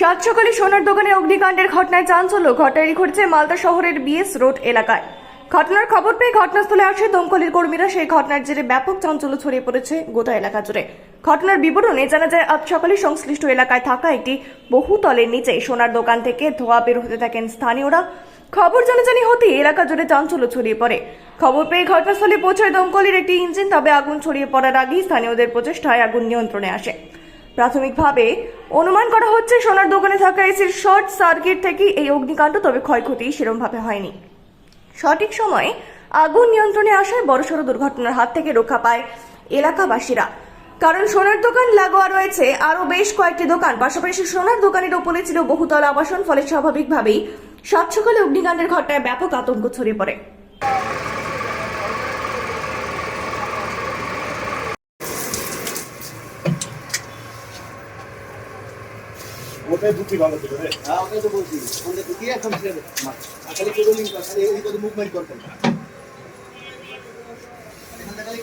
সাত সকালে সোনার দোকানে অগ্নিকাণ্ডের ঘটনায় চাঞ্চল্য। ঘটনাটি ঘটেছে মালদা শহরের বিএস রোড এলাকায়। ঘটনার খবর পেয়ে ঘটনাস্থলে আসে দমকলের কর্মীরা। সেই ঘটনার জেরে ব্যাপক চাঞ্চল্য ছড়িয়ে পড়েছে গোটা এলাকা জুড়ে। ঘটনার বিবরণে জানা যায়, আজ সকালে সংশ্লিষ্ট এলাকায় থাকা একটি বহুতলের নিচে সোনার দোকান থেকে ধোয়া বের হতে থাকেন স্থানীয়রা। খবর জানাজানি হতেই এলাকা জুড়ে চাঞ্চল্য ছড়িয়ে পড়ে। খবর পেয়ে ঘটনাস্থলে পৌঁছায় দমকলের একটি ইঞ্জিন, তবে আগুন ছড়িয়ে পড়ার আগেই স্থানীয়দের প্রচেষ্টায় আগুন নিয়ন্ত্রণে আসে। প্রাথমিকভাবে অনুমান করা হচ্ছে সোনার দোকানে থাকা এসির শর্ট সার্কিট থেকে এই অগ্নিকাণ্ড, তবে ক্ষয়ক্ষতি সেরমভাবে হয়নি। সঠিক সময়ে আগুন নিয়ন্ত্রণে আসায় বড়সড় দুর্ঘটনার হাত থেকে রক্ষা পায় এলাকাবাসীরা। কারণ সোনার দোকান লাগোয়া রয়েছে আরও বেশ কয়েকটি দোকান। পাশাপাশি সোনার দোকানের ওপরে ছিল বহুতল আবাসন, ফলে স্বাভাবিকভাবেই সাত সকালে অগ্নিকাণ্ডের ঘটনায় ব্যাপক আতঙ্ক ছড়িয়ে পড়ে। ওটাই বুদ্ধি ভালো ছিল রে। হ্যাঁ ওটাই তো বলছি। ফোনটা ঢুকিয়ে এখন ছেড়ে দে। আর খালি কেবলিং খালি এই করে মুভমেন্ট করতেন এখান থেকে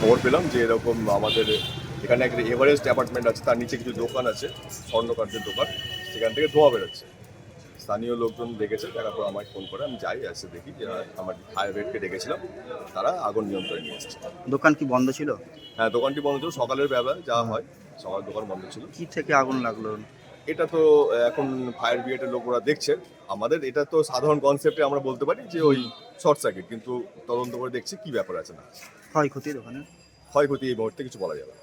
খবর পেলাম যে এরকম আমাদের এখানে একটা এভারেস্ট অ্যাপার্টমেন্ট আছে, তার নিচে কিছু দোকান আছে স্বর্ণকার্যের দোকান, সেখান থেকে ধোয়া বেরোচ্ছে। স্থানীয় লোকজন দেখেছে দেখার পর আমাকে ফোন করে। আমি যাই এসে দেখি যে আমার ফায়ার ব্রিগেডকে ডেকেছিলাম তারা আগুন নিয়ন্ত্রণে নিয়ে এসেছে। দোকান কি বন্ধ ছিল? হ্যাঁ দোকানটি বন্ধ ছিল সকালের বেলা যা হয় সকাল দোকান বন্ধ ছিল। কি থেকে আগুন লাগল? এটা তো এখন ফায়ার ব্রিগেডের লোকরা দেখছে। আমাদের এটা তো সাধারণ কনসেপ্টে আমরা বলতে পারি যে ওই শর্ট সার্কিট কিন্তু তদন্ত করে দেখছি কি ব্যাপার আছে না। ক্ষয়ক্ষতি দোকানে? ক্ষয়ক্ষতি এই মুহূর্তে কিছু বলা যাবে না।